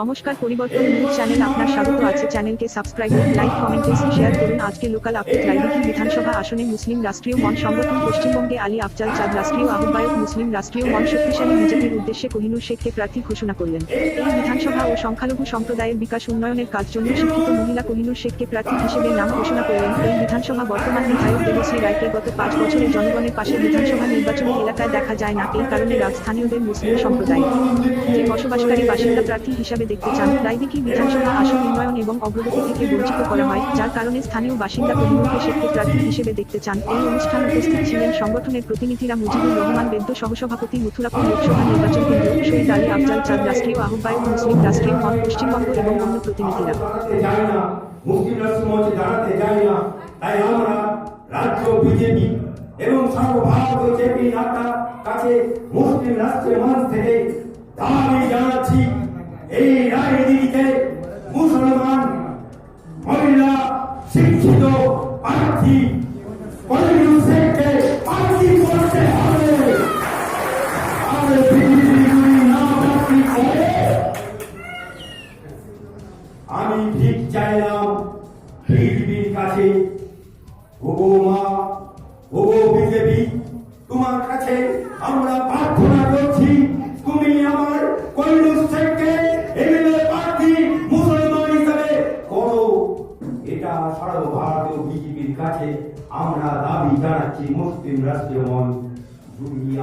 নমস্কার, পরিবর্তন news channel আপনার স্বাগত আছে। চ্যানেলকে সাবস্ক্রাইব, লাইক, কমেন্ট শেয়ার করুন। আজকে লোকাল আপডেট রায়দিঘি বিধানসভা আসনে মুসলিম রাষ্ট্রীয় মন সংগঠন পশ্চিমবঙ্গে আলী আফজাল চাঁদ রাষ্ট্রীয় আহ্বায়ক মুসলিম রাষ্ট্রীয় মন শক্তিশালী বিজেপির উদ্দেশ্যে কোহিনুর শেখকে প্রার্থী ঘোষণা করলেন। এই বিধানসভা ও সংখ্যালঘু সম্প্রদায়ের বিকাশ উন্নয়নের কাজ জন্য শিক্ষিত মহিলা কোহিনুর শেখকে প্রার্থী হিসেবে নাম ঘোষণা করলেন। এই বিধানসভা বর্তমান বিধায়ক দেবশ্রী রায়কে গত পাঁচ বছরে জনগণের পাশে বিধানসভা নির্বাচনী এলাকায় দেখা যায় না। এই কারণে রাজস্থানীয়দের মুসলিম সম্প্রদায় যে বসবাসকারী বাসিন্দা প্রার্থী হিসাবে দেখতে চান। রায়দিঘি বিধানসভা আসন উন্নয়ন এবং অগ্রগতি থেকে বঞ্চিত করা হয়, যার কারণে স্থানীয় বাসিন্দা কহিনুরকে শেখকে প্রার্থী হিসেবে দেখতে চান। এই অনুষ্ঠানে উপস্থিত ছিলেন সংগঠনের প্রতিনিধিরা মুজিবুর রহমান বেদ্য, সহসভাপতি মথুরাপুর লোকসভা নির্বাচন কেন্দ্র শহীদ আলী আফজাল চাঁদ রাষ্ট্রীয়, আহ্বায়ক মুসলিম রাষ্ট্রীয় মন পশ্চিমবঙ্গ এবং অন্য প্রতিনিধিরা। তাই আমরা রাজ্য বিজেপি এবং সর্বভারত জেপি নাড্ডার কাছে মুসলিম রাষ্ট্রের মঞ্চ থেকে জানাচ্ছি। এই রাজনীতিতে মুসলমান মহিলা শিক্ষিত প্রার্থী কলিউর শেখকে প্রার্থী করতে হবে। আর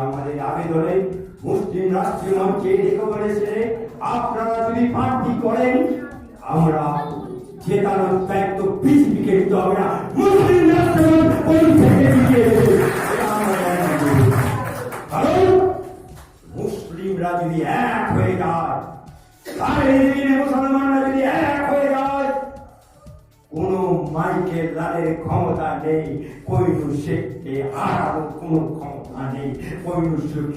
আমাদের আবেদনে মুসলিম রাষ্ট্রীয় মঞ্চে রেকমেন্ডেশনে আপনারা যদি প্রার্থী করেন, আমরা জেতানোর দায়িত্ব নিতে হবে না মুসলিম মুসলিমরা যদি এক হয়ে যায়, তাহলে মাইকেল লালের ক্ষমতা নেই। কোইনু শেখকে হারানোর কোন ক্ষমতা নেই। কোইনু শেখ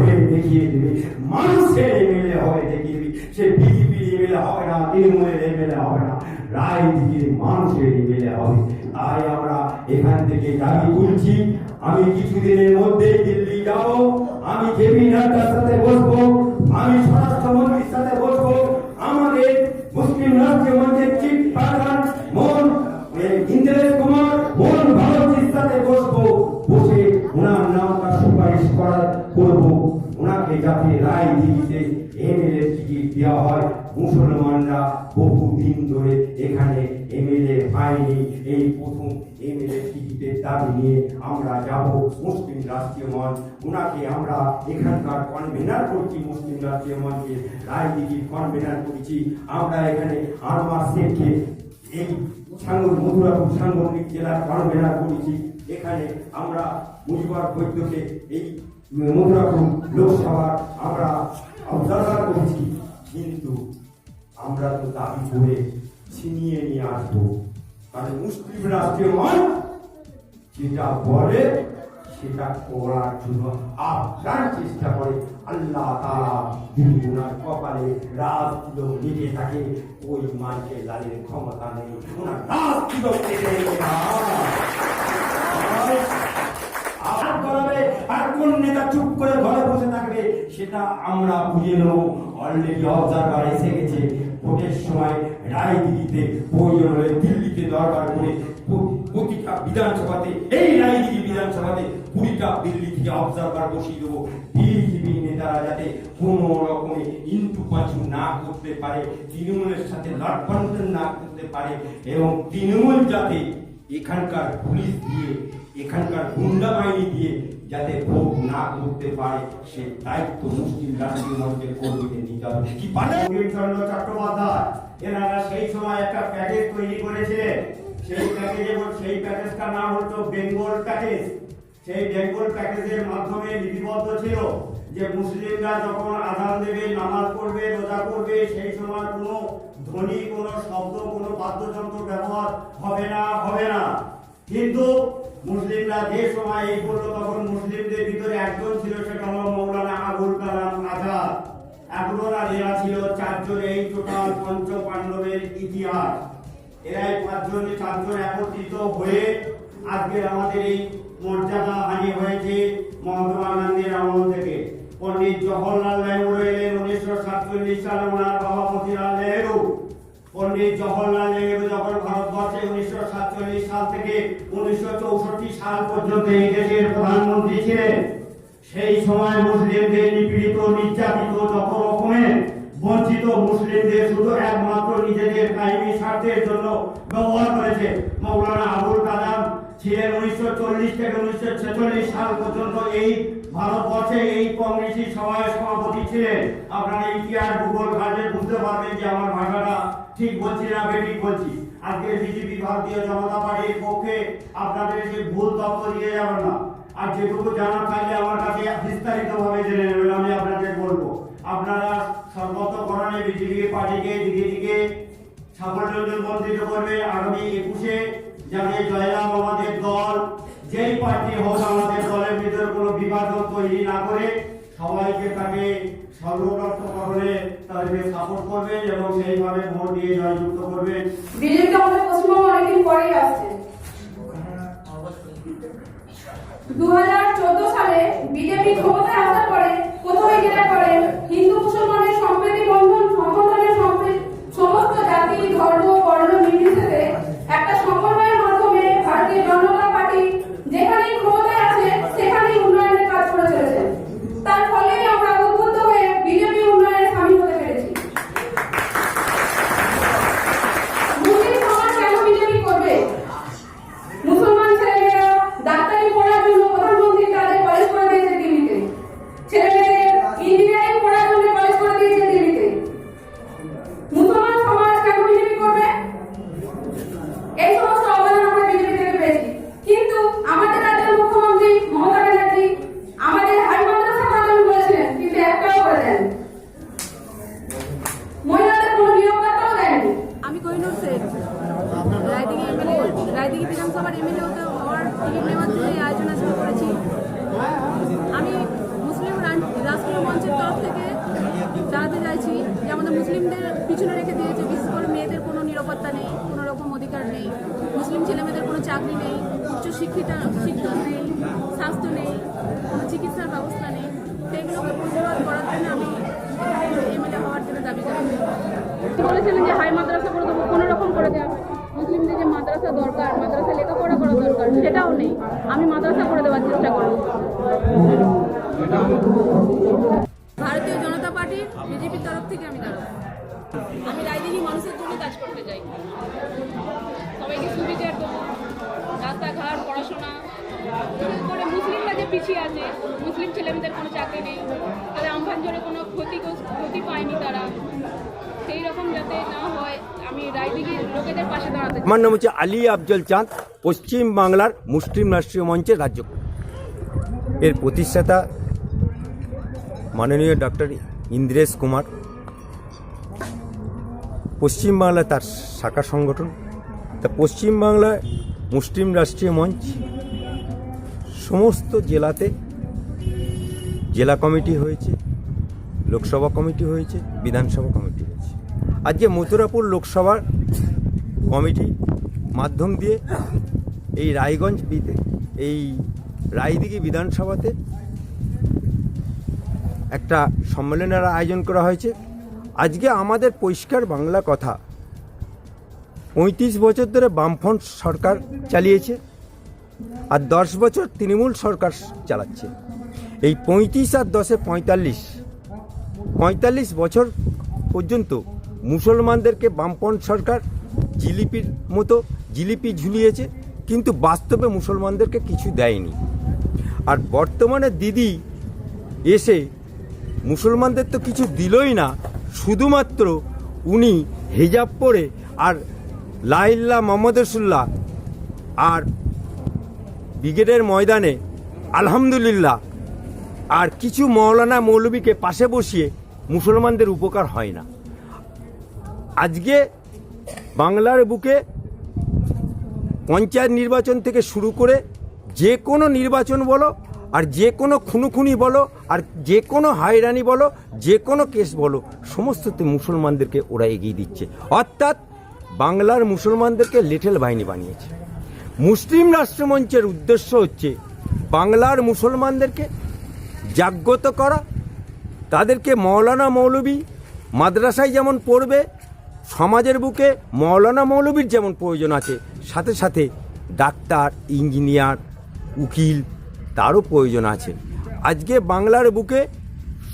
হয়ে দেখিয়ে দেবে। মানুষের এমএলএ হয়ে দেখিয়ে দেবে। সে বিজেপির এমএলএ হবে না, তৃণমূলের এমএলএ হবে না। রাজনীতির মানুষের এমএলএ হবে। তাই আমরা এখান থেকে দাবি তুলছি, আমি কিছুদিনের মধ্যে দিল্লি যাব। আমি জেপি নাড্ডার সাথে বসবো। আমি স্বরাষ্ট্রমন্ত্রীর সাথে বসবো। আমাদের মুসলিম চিফ প্রধান মোহন যাতে রায় দিতে এমএলএ টিকিট দেওয়া হয়। মুসলমানরা বহুদিন ধরে এখানে এমএলএ পায়নি এই প্রথম এমএলএ টিকিটের দাবি নিয়ে আমরা যাব মুসলিম রাষ্ট্রীয় মঞ্চ ওনাকে আমরা এখানকার কনভেনার করছি মুসলিম রাষ্ট্রীয় মঞ্চে রাজনীতির কনভেনার করেছি। আমরা এখানে আনোয়ার শেখকে এই সাঙ্গর মধুরাপুর সাংগঠনিক জেলার কনভেনার করেছি। এখানে আমরা মুজিবার বৈদ্যকে এই মধুরাপুর লোকসভার আমরা অবজারভার করেছি, কিন্তু আমরা তো দাবি করে ছিনিয়ে নিয়ে আসব। কারণ মুসলিম রাষ্ট্রীয় মঞ্চ যেটা বলে সেটা করার জন্য আপ্রাণ চেষ্টা করে। আল্লাহ তারা যিনি ওনার কপালে রাজ তিলক লেগে থাকে, ওই মাইকে লালের ক্ষমতা নেই। ওনার রাজ তিলক কেটে আর করাবে আর কোন নেতা চুপ করে ঘরে বসে থাকবে, সেটা আমরা বুঝে নেব। অলরেডি অবজারভার এসে গেছে। ভোটের সময় রায়দিঘিতে প্রয়োজন হলে দিল্লিতে দরকার করে প্রতিটা বিধানসভাতে, এই রায়দিঘি বিধানসভাতে কুড়িটা দিল্লি থেকে অবজারভার বসিয়ে দেবো। বিজেপি নেতারা যাতে কোনো রকমে ইন্টু পাঁচু না করতে পারে, তৃণমূলের সাথে লটবন্টন না করতে পারে, এবং তৃণমূল যাতে এখানকার পুলিশ দিয়ে, এখানকার গুন্ডা বাহিনী দিয়ে যাতে ভোট না করতে পারে, সে দায়িত্ব মুসলিম রাষ্ট্রীয় মঞ্চের কর্মীদের নিতে হবে কি পারে? চন্দ্র চট্টোপাধ্যায়, এনারা সেই সময় একটা প্যাকেজ তৈরি করেছিলেন। সেই প্যাকেজে সেই প্যাকেজটার নাম হতো বেঙ্গল প্যাকেজ। সেই বেঙ্গল প্যাকেজের মাধ্যমে লিপিবদ্ধ ছিল যে মুসলিমরা যখন আজান দেবে, নামাজ পড়বে, রোজা করবে সেই সময় কোনো ধ্বনি, কোনো শব্দ, কোনো বাদ্যযন্ত্র ব্যবহার হবে না হবে না। কিন্তু মুসলিমরা যে সময় এই করল তখন মুসলিমদের ভিতরে একজন ছিল, সেটা হলো মৌলানা আবুল কালাম আজাদ। আর এরা ছিল চারজন এই টোটাল পঞ্চ পাণ্ডবের ইতিহাস। এরাই পাঁচজন চারজন একত্রিত হয়ে আজকের আমাদের এই মর্যাদা হানি হয়েছে মহাত্মা গান্ধীর আমল থেকে। পণ্ডিত জওহরলাল নেহরু এলেন উনিশশো সাতচল্লিশ সালে, ওনার বাবা মতিলাল নেহরু। পণ্ডিত জওহরলাল নেহরু যখন ভারতবর্ষে উনিশশো সাতচল্লিশ সাল থেকে উনিশশো চৌষট্টি সাল পর্যন্ত এই দেশের প্রধানমন্ত্রী ছিলেন, সেই সময় মুসলিমদের নিপীড়িত, নির্যাতিত যত রকমের বঞ্চিত মুসলিমদের শুধু একমাত্র নিজেদের কাহিনী স্বার্থের জন্য ব্যবহার করেছে, মৌলানা আবুল কালাম ছিলেন উনিশশো চল্লিশ থেকে উনিশশো ছেচল্লিশ সাল পর্যন্ত এই ভারতবর্ষে এই কংগ্রেসি সভায় সভাপতি ছিলেন। আপনারা ইতিহাস, ভূগোল ঘাটে বুঝতে পারবেন যে আমার ভাষাটা ঠিক বলছি না বেঠিক বলছি। আজকে বিজেপি, ভারতীয় জনতা পার্টির পক্ষে আপনাদের যে ভুল তথ্য দিয়ে যাবেন না, আর যেটুকু জানা থাকলে আমার কাছে বিস্তারিত ভাবে জেনে নেবেন, আমি আপনাদের বলব। আপনারা সর্বতকরণে বিজেপি পার্টিকে দিকে দিকে সাফল্যঞ্জন বঞ্চিত করবে আগামী একুশে যাতে জয়লাভ আমাদের দল, যেই পার্টি হোক আমাদের দলের ভিতরে কোনো বিভাজন তৈরি না করে সবাইকে তাকে সর্বরক্ষকরণে তাদেরকে সাপোর্ট করবেন এবং সেইভাবে ভোট দিয়ে জয়যুক্ত করবেন বিজেপি আমাদের অনেকদিন পরেই আসছে। দু সালে বিজেপি ক্ষমতায় আসার পরে প্রথমে যেটা করে, হিন্দু মুসলমানের সম্প্রীতি বন্ধন সম্প্রীতি সমস্ত জাতি, ধর্ম, বর্ণ নির্বিশেষে একটা সমন্বয়ের মাধ্যমে ভারতীয় জনতা পার্টি যেখানেই শিক্ষিত শিক্ষা নেই স্বাস্থ্য নেই কোনো চিকিৎসার ব্যবস্থা নেই সেগুলোকে প্রতিরোধ করার জন্য আমি এমএলএ হওয়ার জন্য দাবি জানাই বলেছিলেন যে হাই মাদ্রাসা করে দেবো কোনো রকম করে দেওয়া মুসলিমদের যে মাদ্রাসা দরকার মাদ্রাসা লেখাপড়া করা দরকার সেটাও নেই। আমি মাদ্রাসা করে দেওয়ার চেষ্টা করব। ভারতীয় জনতা পার্টির বিজেপির তরফ থেকে আমি দাঁড়াবো আমি রাজনীতি মানুষের জন্য কাজ করতে চাই। সবাইকে সুবিচার পিছিয়ে আছে। মুসলিম ছেলেমেয়েদের কোনো চাকরি নেই। তাদের আমফানজোরে কোনো ক্ষতি ক্ষতি পায়নি তারা। সেই রকম যাতে না হয়, আমি রাজনীতির লোকেদের পাশে দাঁড়াতে আমার নাম হচ্ছে আলী আফজল চাঁদ, পশ্চিম বাংলার মুসলিম রাষ্ট্রীয় মঞ্চের রাজ্য এর প্রতিষ্ঠাতা মাননীয় ডক্টর ইন্দ্রেশ কুমার। পশ্চিমবাংলা তার শাখা সংগঠন। তা পশ্চিমবাংলায় মুসলিম রাষ্ট্রীয় মঞ্চ। সমস্ত জেলাতে জেলা কমিটি হয়েছে, লোকসভা কমিটি হয়েছে, বিধানসভা কমিটি হয়েছে। আজকে মথুরাপুর লোকসভার কমিটি মাধ্যম দিয়ে এই রায়গঞ্জ এই রায়দিঘি বিধানসভাতে একটা সম্মেলনের আয়োজন করা হয়েছে। আজকে আমাদের পরিষ্কার বাংলা কথা পঁয়ত্রিশ বছর ধরে বামফ্রন্ট সরকার চালিয়েছে। আর দশ বছর তৃণমূল সরকার চালাচ্ছে। এই পঁয়ত্রিশ আর দশে পঁয়তাল্লিশ পঁয়তাল্লিশ বছর পর্যন্ত মুসলমানদেরকে বামপন্থ সরকার জিলিপির মতো জিলিপি ঝুলিয়েছে, কিন্তু বাস্তবে মুসলমানদেরকে কিছু দেয়নি। আর বর্তমানে দিদি এসে মুসলমানদের তো কিছু দিলই না, শুধুমাত্র উনি হেজাব পরে আর লাইল্লা মোহাম্মদ রসুল্লাহ আর ব্রিগেডের ময়দানে, আলহামদুলিল্লাহ। আর কিছু মৌলানা মৌলবীকে পাশে বসিয়ে মুসলমানদের উপকার হয় না। আজকে বাংলার বুকে পঞ্চায়েত নির্বাচন থেকে শুরু করে যে কোনো নির্বাচন বলো, আর যে কোনো খুনুখুনি বলো, আর যে কোনো হায়রানি বলো, যে কোনো কেস বলো, সমস্ততে মুসলমানদেরকে ওরা এগিয়ে দিচ্ছে। অর্থাৎ বাংলার মুসলমানদেরকে লিটল বাহিনী বানিয়েছে। মুসলিম রাষ্ট্রমঞ্চের উদ্দেশ্য হচ্ছে বাংলার মুসলমানদেরকে জাগ্রত করা, তাদেরকে মৌলানা মৌলবী মাদ্রাসায় যেমন পড়বে, সমাজের বুকে মৌলানা মৌলবীর যেমন প্রয়োজন আছে, সাথে সাথে ডাক্তার, ইঞ্জিনিয়ার, উকিল তারও প্রয়োজন আছে। আজকে বাংলার বুকে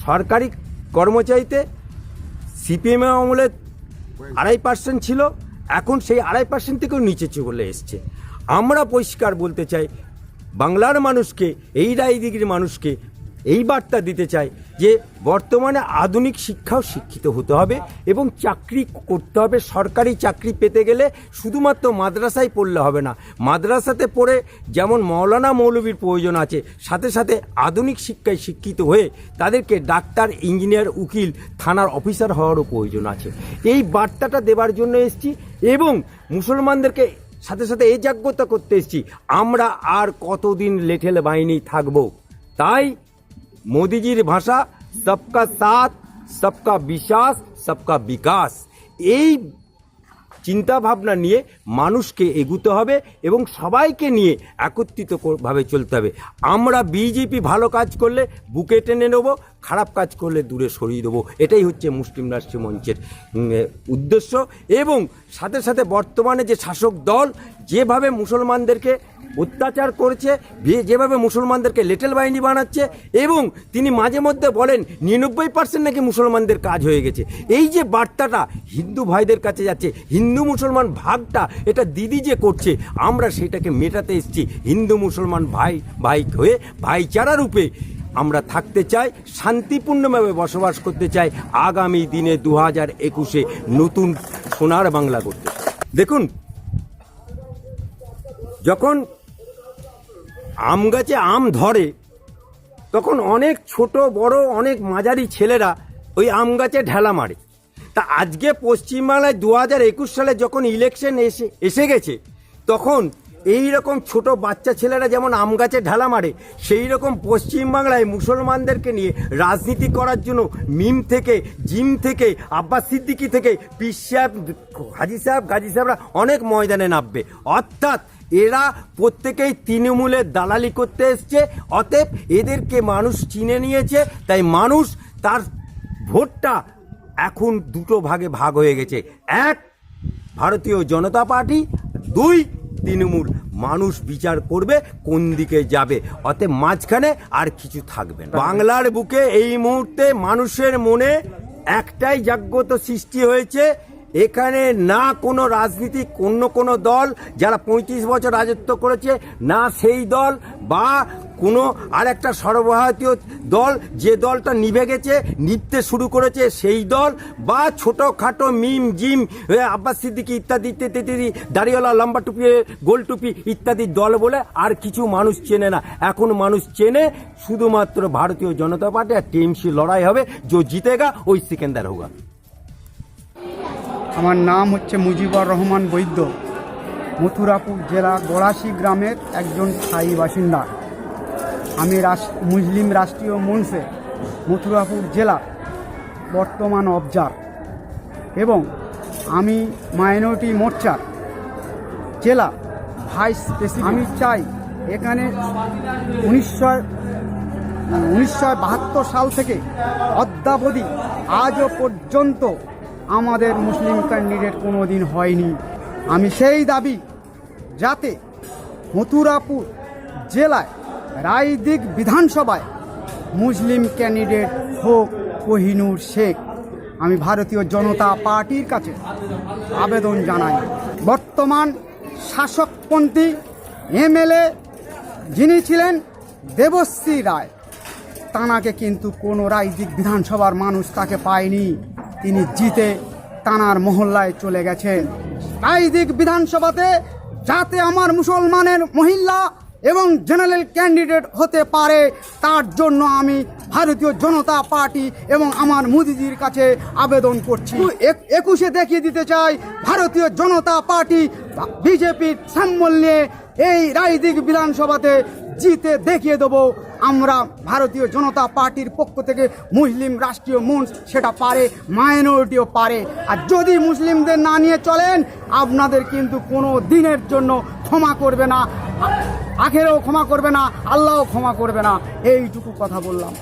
সরকারি কর্মচারীতে সিপিএম আমলে আড়াই পার্সেন্ট ছিল, এখন সেই আড়াই পার্সেন্ট থেকেও নিচে চলে এসছে। আমরা পরিষ্কার বলতে চাই, বাংলার মানুষকে, এই রায়দিগির মানুষকে এই বার্তা দিতে চাই যে বর্তমানে আধুনিক শিক্ষাও শিক্ষিত হতে হবে এবং চাকরি করতে হবে। সরকারি চাকরি পেতে গেলে শুধুমাত্র মাদ্রাসায় পড়লে হবে না, মাদ্রাসাতে পড়ে যেমন মৌলানা মৌলবীর প্রয়োজন আছে, সাথে সাথে আধুনিক শিক্ষায় শিক্ষিত হয়ে তাদেরকে ডাক্তার, ইঞ্জিনিয়ার, উকিল, থানার অফিসার হওয়ারও প্রয়োজন আছে। এই বার্তাটা দেবার জন্য এসেছি এবং মুসলমানদেরকে সাথে সাথে এই জাগ্রতা করতে এসেছি। আমরা আর কতদিন লেঠেল বাহিনী থাকব? তাই মোদিজির ভাষা, সবকা সাথ, সবকা বিশ্বাস, সবকা বিকাশ। এই চিন্তা ভাবনা নিয়ে মানুষকে এগুতে হবে এবং সবাইকে নিয়ে একত্রিতভাবে চলতে হবে। আমরা বিজেপি ভালো কাজ করলে বুকে টেনে নেব, খারাপ কাজ করলে দূরে সরিয়ে দেবো। এটাই হচ্ছে মুসলিম রাষ্ট্রীয় মঞ্চের উদ্দেশ্য এবং সাথে সাথে বর্তমানে যে শাসক দল যেভাবে মুসলমানদেরকে অত্যাচার করছে যেভাবে মুসলমানদেরকে লিটল বাহিনী বানাচ্ছে এবং তিনি মাঝে মধ্যে বলেন নিরানব্বই পার্সেন্ট নাকি মুসলমানদের কাজ হয়ে গেছে। এই যে বার্তাটা হিন্দু ভাইদের কাছে যাচ্ছে, হিন্দু মুসলমান ভাগটা এটা দিদি যে করছে, আমরা সেটাকে মেটাতে এসেছি। হিন্দু মুসলমান ভাই ভাই হয়ে ভাইচারা রূপে আমরা থাকতে চাই, শান্তিপূর্ণভাবে বসবাস করতে চাই আগামী দিনে দু হাজার একুশে নতুন সোনার বাংলা করতে। দেখুন, যখন আম গাছে আম ধরে, তখন অনেক ছোট, বড়, অনেক মাঝারি ছেলেরা ওই আম গাছে ঢেলা মারে। তা আজকে পশ্চিমবাংলায় দু হাজার একুশ সালে যখন ইলেকশন এসে এসে গেছে, তখন এই রকম ছোট বাচ্চা ছেলেরা যেমন আম গাছে ঢালা মারে সেই রকম পশ্চিমবাংলায় মুসলমানদেরকে নিয়ে রাজনীতি করার জন্য মিম থেকে, জিম থেকে, আব্বাস সিদ্দিকি থেকে পিস সাহেব, হাজি সাহেব, গাজী সাহেবরা অনেক ময়দানে নামবে। অর্থাৎ এরা প্রত্যেকেই তৃণমূলের দালালি করতে এসছে, অতএব এদেরকে মানুষ চিনে নিয়েছে, তাই মানুষ তার ভোটটা এখন দুটো ভাগে ভাগ হয়ে গেছে। এক, ভারতীয় জনতা পার্টি, দুই, তৃণমূল। মানুষ বিচার করবে কোন দিকে যাবে। অতএব মাঝখানে আর কিছু থাকবে না। বাংলার বুকে এই মুহূর্তে মানুষের মনে একটাই জাগ্রত সৃষ্টি হয়েছে। এখানে না কোনো রাজনীতিক অন্য কোনো দল যারা পঁয়ত্রিশ বছর রাজত্ব করেছে, না সেই দল বা কোনো আর একটা সর্বভারতীয় দল যে দলটা নিভে গেছে, নিভতে শুরু করেছে সেই দল বা ছোটোখাটো মিম, জিম আব্বাস সিদ্দিকি ইত্যাদি ইত্যাদি ইত্যাদি দাড়িওয়ালা, লম্বা টুপি গোল টুপি ইত্যাদি দল বলে আর কিছু মানুষ চেনে না। এখন মানুষ চেনে শুধুমাত্র ভারতীয় জনতা পার্টি আর টিএমসি লড়াই হবে, যে জিতেগা ওই সিকেন্দার হোগা। আমার নাম হচ্ছে মুজিবুর রহমান বৈদ্য, মথুরাপুর জেলা গড়াশি গ্রামের একজন স্থায়ী বাসিন্দা। আমি মুসলিম রাষ্ট্রীয় মঞ্চে মথুরাপুর জেলা বর্তমান অবজার এবং আমি মাইনরিটি মোর্চার জেলা ভাইস প্রেসিডেন্ট। আমি চাই এখানে উনিশশো উনিশশো সাল থেকে অদ্যাবধি আজও পর্যন্ত আমাদের মুসলিম ক্যান্ডিডেট কোনো দিন হয়নি। আমি সেই দাবি যাতে মথুরাপুর জেলায় রায়দিক বিধানসভায় মুসলিম ক্যান্ডিডেট হোক কোহিনুর শেখ, আমি ভারতীয় জনতা পার্টির কাছে আবেদন জানাই। বর্তমান শাসকপন্থী এমএলএ যিনি ছিলেন দেবশ্রী রায়, তানাকে কিন্তু কোনো রাজ্যিক বিধানসভার মানুষ তাকে পায়নি। তিনি জিতে তানার মহল্লায় চলে গেছেন। রাজ্যিক বিধানসভাতে যাতে আমার মুসলমানের মহিলা এবং জেনারেল ক্যান্ডিডেট হতে পারে, তার জন্য আমি ভারতীয় জনতা পার্টি এবং আমার মোদিজির কাছে আবেদন করছি। একুশে দেখিয়ে দিতে চাই, ভারতীয় জনতা পার্টি বিজেপির সাম্মল নিয়ে এই রায়দিক বিধানসভাতে জিতে দেখিয়ে দেবো। আমরা ভারতীয় জনতা পার্টির পক্ষ থেকে মুসলিম রাষ্ট্রীয় মঞ্চ সেটা পারে মাইনরিটিও পারে। আর যদি মুসলিমদের না নিয়ে চলেন, আপনাদের কিন্তু কোনো দিনের জন্য ক্ষমা করবে না আখেরও ক্ষমা করবে না, আল্লাহও ক্ষমা করবে না। এইটুকু কথা বললাম।